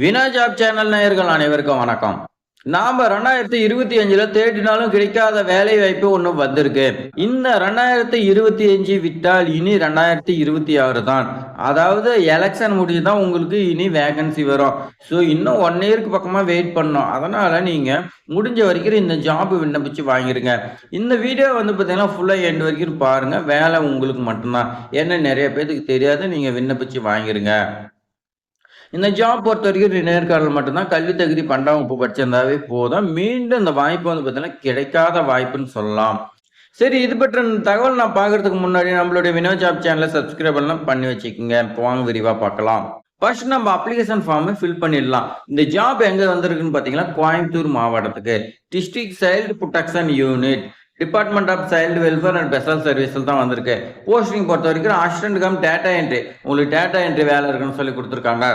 வினா job channel நேயர்கள் அனைவருக்கும் வணக்கம். நாம ரெண்டாயிரத்தி இருபத்தி அஞ்சுல தேடினாலும் கிடைக்காத வேலை வாய்ப்பு ஒண்ணு வந்திருக்கு. இந்த ரெண்டாயிரத்தி இருபத்தி அஞ்சு விட்டால் இனி ரெண்டாயிரத்தி இருபத்தி ஆறு தான். அதாவது எலெக்ஷன் முடிஞ்சு தான் உங்களுக்கு இனி வேகன்சி வரும். ஸோ இன்னும் ஒன் இயருக்கு பக்கமா வெயிட் பண்ணோம் அதனால நீங்க முடிஞ்ச வரைக்கும் இந்த ஜாப் விண்ணப்பிச்சு வாங்கிருங்க. இந்த வீடியோ வந்து பார்த்தீங்கன்னா ஃபுல்லாக எண்டு வரைக்கும் பாருங்க. வேலை உங்களுக்கு மட்டும்தான். என்ன நிறைய பேத்துக்கு தெரியாது. நீங்க விண்ணப்பிச்சு வாங்கிருங்க. இந்த ஜாப் பொறுத்த வரைக்கும் நேர்காணல் மட்டும்தான். கல்வி தகுதி பன்னெண்டாம் வகுப்பு படிச்சிருந்தாவே போதும். மீண்டும் இந்த வாய்ப்பு வந்து பார்த்தீங்கன்னா கிடைக்காத வாய்ப்புன்னு சொல்லலாம். சரி இது பற்றி தகவல் நான் பார்க்கறதுக்கு முன்னாடி நம்மளுடைய வினோ ஜாப் சேனலை சப்ஸ்கிரைப் எல்லாம் பண்ணி வச்சுக்கோங்க. இப்போ வாங்க விரிவாக பார்க்கலாம். ஃபர்ஸ்ட் நம்ம அப்ளிகேஷன் ஃபார்மை ஃபில் பண்ணிடலாம். இந்த ஜாப் எங்க வந்திருக்குன்னு பார்த்தீங்கன்னா கோயம்புத்தூர் மாவட்டத்துக்கு. District child protection unit department of child welfare and special சர்வீஸில் தான் வந்திருக்கு. போஸ்டிங் பொறுத்த வரைக்கும் அசிஸ்டன்ட் கம் டேட்டா என்ட்ரி உங்களுக்கு டேட்டா என்ட்ரி வேலை இருக்குன்னு சொல்லி கொடுத்துருக்காங்க.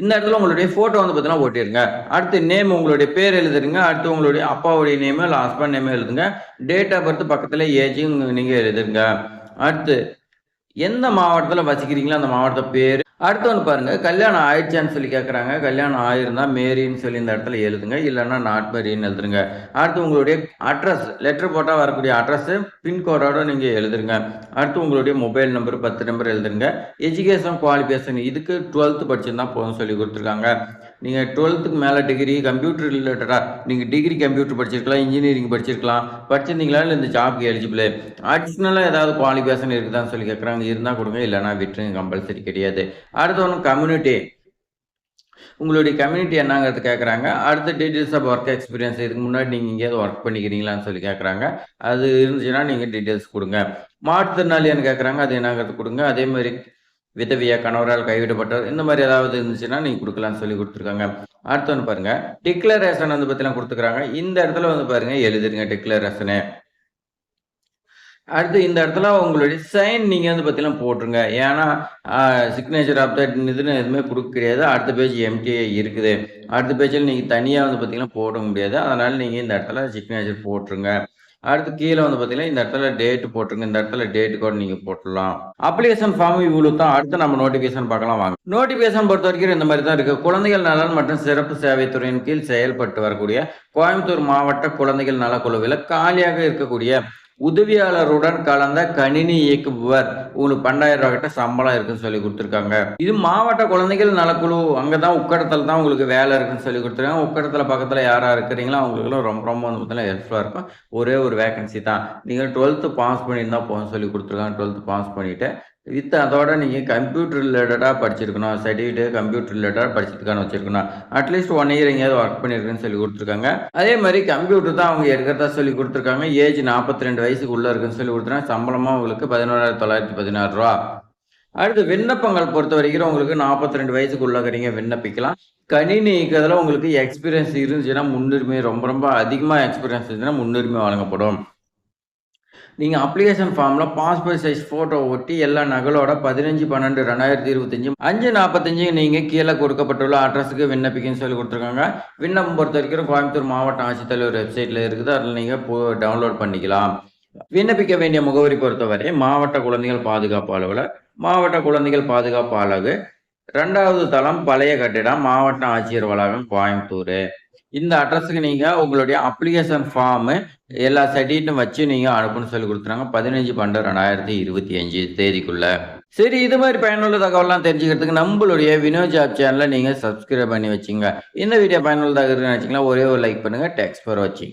இந்த இடத்துல உங்களுடைய ஃபோட்டோ வந்து பார்த்தீங்கன்னா ஓட்டிடுங்க அடுத்து நேம் உங்களுடைய பேர் எழுதுறீங்க அடுத்து உங்களுடைய அப்பாவுடைய நேமு இல்லை ஹஸ்பண்ட் நேமு எழுதுங்க. டேட் ஆஃப் பர்த் பக்கத்தில் ஏஜும் நீங்கள் எழுதுங்க அடுத்து எந்த மாவட்டத்தில் வசிக்கிறீங்களோ அந்த மாவட்ட பேர் அடுத்து வந்து பாருங்கள் கல்யாணம் ஆயிடுச்சான்னு சொல்லி கேட்குறாங்க கல்யாணம் ஆயிருந்தால் மேரின்னு சொல்லி இந்த இடத்துல எழுதுங்க. இல்லைன்னா நாட் மேரின்னு எழுதுருங்க. அடுத்து உங்களுடைய அட்ரஸ் லெட்டர் போட்டால் வரக்கூடிய அட்ரஸ்ஸு பின்கோடோடு நீங்கள் எழுதுருங்க. அடுத்து உங்களுடைய மொபைல் நம்பர் பத்து நம்பர் எழுதுருங்க. எஜுகேஷன் குவாலிஃபிகேஷன் இதுக்கு டுவெல்த்து படிச்சிருந்தா போதும் சொல்லி கொடுத்துருக்காங்க. நீங்கள் டுவெல்த்துக்கு மேலே டிகிரி கம்ப்யூட்டர் ரிலேட்டடாக நீங்கள் டிகிரி கம்ப்யூட்டர் படிச்சிருக்கலாம் இன்ஜினியரிங் படிச்சிருக்கலாம் படிச்சிருந்தீங்களா இல்லை இந்த ஜாப்க்கு எலிஜிபிள் அடிஷ்னலாக ஏதாவது குவாலிஃபிகேஷன் இருக்குதான்னு சொல்லி கேட்குறாங்க இருந்தால் கொடுங்க இல்லைனா விட்டுருங்க கம்பல்சரி கிடையாது. அடுத்து ஒன்று கம்யூனிட்டி உங்களுடைய கம்யூனிட்டி என்னங்கிறது கேட்குறாங்க அடுத்த டீட்டெயில்ஸ் ஆஃப் ஒர்க் எக்ஸ்பீரியன்ஸ் இதுக்கு முன்னாடி நீங்கள் எங்கேயாவது ஒர்க் பண்ணிக்கிறீங்களான்னு சொல்லி கேட்குறாங்க அது இருந்துச்சுன்னா நீங்கள் டீட்டெயில்ஸ் கொடுங்க. மாற்றுத்திறனாளியான்னு கேட்குறாங்க அது என்னங்கிறது கொடுங்க. அதே மாதிரி விதவியா கணவரால் கைவிடப்பட்டவர் இந்த மாதிரி ஏதாவது இருந்துச்சுன்னா நீங்கள் கொடுக்கலாம்னு சொல்லி கொடுத்துருக்காங்க. அடுத்து வந்து பாருங்க டிக்ளரேஷன் வந்து பற்றிலாம் கொடுத்துருக்காங்க. இந்த இடத்துல வந்து பாருங்க எழுதிருங்க டிக்ளரேஷனு அடுத்து இந்த இடத்துல உங்களுடைய சைன் நீங்கள் வந்து பார்த்தீங்கன்னா போட்டுருங்க. ஏன்னா சிக்னேச்சர் ஆஃப் தட் இதுன்னு எதுவுமே கொடுக்க கிடையாது. அடுத்த பேஜ் எம்டிஏ இருக்குது. அடுத்த பேஜில் நீங்கள் தனியாக வந்து பார்த்தீங்கன்னா போட முடியாது. அதனால் நீங்கள் இந்த இடத்துல சிக்னேச்சர் போட்டுருங்க. அடுத்து கீழே வந்து பார்த்தீங்கன்னா இந்த இடத்துல டேட் போட்டுருங்க. இந்த இடத்துல டேட் கூட நீங்கள் போட்டுடலாம். அப்ளிகேஷன் ஃபார்ம் இவ்வளோ தான் அடுத்து நம்ம நோட்டிஃபிகேஷன் பார்க்கலாம் வாங்க. நோட்டிஃபிகேஷன் பொறுத்த வரைக்கும் இந்த மாதிரி தான் இருக்குது குழந்தைகள் நலன் மற்றும் சிறப்பு சேவைத்துறையின் கீழ் செயல்பட்டு வரக்கூடிய கோயம்புத்தூர் மாவட்ட குழந்தைகள் நலக்குழுவில் காலியாக இருக்கக்கூடிய உதவியாளருடன் கலந்த கணினி இயக்குபவர். உங்களுக்கு பன்னெண்டாயிரம் ரூபாய் கிட்ட சம்பளம் இருக்குன்னு சொல்லி கொடுத்துருக்காங்க. இது மாவட்ட குழந்தைகள் நலக்குழு. அங்கே தான் உக்கடத்தில் தான் உங்களுக்கு வேலை இருக்குன்னு சொல்லி கொடுத்துருக்காங்க. உக்கடத்தில் பக்கத்தில் யாராக இருக்கிறீங்களோ அவங்களுக்குலாம் ரொம்ப ரொம்ப வந்து பார்த்தீங்கன்னா ஹெல்ப்ஃபுல்லாக இருக்கும். ஒரே ஒரு வேகன்சி தான். நீங்கள் டுவெல்த்து பாஸ் பண்ணியிருந்தால் போதும் சொல்லி கொடுத்துருக்காங்க. டுவெல்த்து பாஸ் பண்ணிவிட்டு வித் அதோட நீங்கள் கம்ப்யூட்டர் ரிலேட்டடாக படிச்சிருக்கணும் சர்டிஃபிகேட் கம்ப்யூட்டர் ரிலேட்டடாக படிச்சதுக்கான வச்சிருக்கணும். அட்லீஸ்ட் ஒன் இயர் எங்கேயாவது ஒர்க் பண்ணியிருக்குன்னு சொல்லி கொடுத்துருக்காங்க. அதே மாதிரி கம்ப்யூட்டர் தான் அவங்க எடுக்கிறதா சொல்லி கொடுத்துருக்காங்க. ஏஜ் நாற்பத்தி ரெண்டு வயசுக்கு உள்ளே இருக்குன்னு சொல்லி கொடுத்துருக்காங்க. சம்பளமாக உங்களுக்கு பதினோராயிரத்தி தொள்ளாயிரத்தி பதினாறு ரூபா. அடுத்து விண்ணப்பங்கள் பொறுத்த வரைக்கும் உங்களுக்கு நாற்பத்தி ரெண்டு வயசுக்கு உள்ளக்கிறீங்க விண்ணப்பிக்கலாம். கணினி இயக்கிறதுல உங்களுக்கு எக்ஸ்பீரியன்ஸ் இருந்துச்சுன்னா முன்னுரிமை ரொம்ப ரொம்ப அதிகமாக எக்ஸ்பீரியன்ஸ் இருந்துச்சுன்னா முன்னுரிமை வழங்கப்படும். நீங்கள் அப்ளிகேஷன் ஃபார்மில் பாஸ்போர்ட் சைஸ் ஃபோட்டோ ஒட்டி எல்லா நகலோட பதினஞ்சு பன்னெண்டு ரெண்டாயிரத்தி இருபத்தஞ்சி அஞ்சு நாற்பத்தஞ்சு நீங்கள் கீழே கொடுக்கப்பட்டுள்ள அட்ரஸுக்கு விண்ணப்பிக்கன்னு சொல்லி கொடுத்துருக்காங்க. விண்ணப்பம் பொறுத்த வரைக்கும் கோயம்புத்தூர் மாவட்ட ஆட்சித்தலைவர் வெப்சைட்டில் இருக்குது. அதில் நீங்கள் போ டவுன்லோட் பண்ணிக்கலாம். விண்ணப்பிக்க வேண்டிய முகவரி பொறுத்தவரை மாவட்ட குழந்தைகள் பாதுகாப்பு அலுவலர் மாவட்ட குழந்தைகள் பாதுகாப்பு அலகு ரெண்டாவது தளம் பழைய கட்டிடம் மாவட்ட ஆட்சியர் வளாகம் கோயம்புத்தூர். இந்த அட்ரஸுக்கு நீங்கள் உங்களுடைய அப்ளிகேஷன் ஃபார்மு எல்லா சர்டிஃபிகேட்டும் வச்சு நீங்கள் அனுப்புன்னு சொல்லி கொடுத்துறாங்க பதினஞ்சு பன்னெண்டு ரெண்டாயிரத்தி இருபத்தி அஞ்சு தேதிக்குள்ளே. சரி இது மாதிரி பயனுள்ள தகவலாம் தெரிஞ்சுக்கிறதுக்கு நம்மளுடைய வினோ ஜாப் சேனலை நீங்கள் சப்ஸ்கிரைப் பண்ணி வச்சுங்க. இந்த வீடியோ பயனுள்ளதாக இருக்குன்னு வச்சிங்களா ஒரே ஒரு லைக் பண்ணுங்கள் டெக்ஸ்ட் ஃபார் வச்சுங்க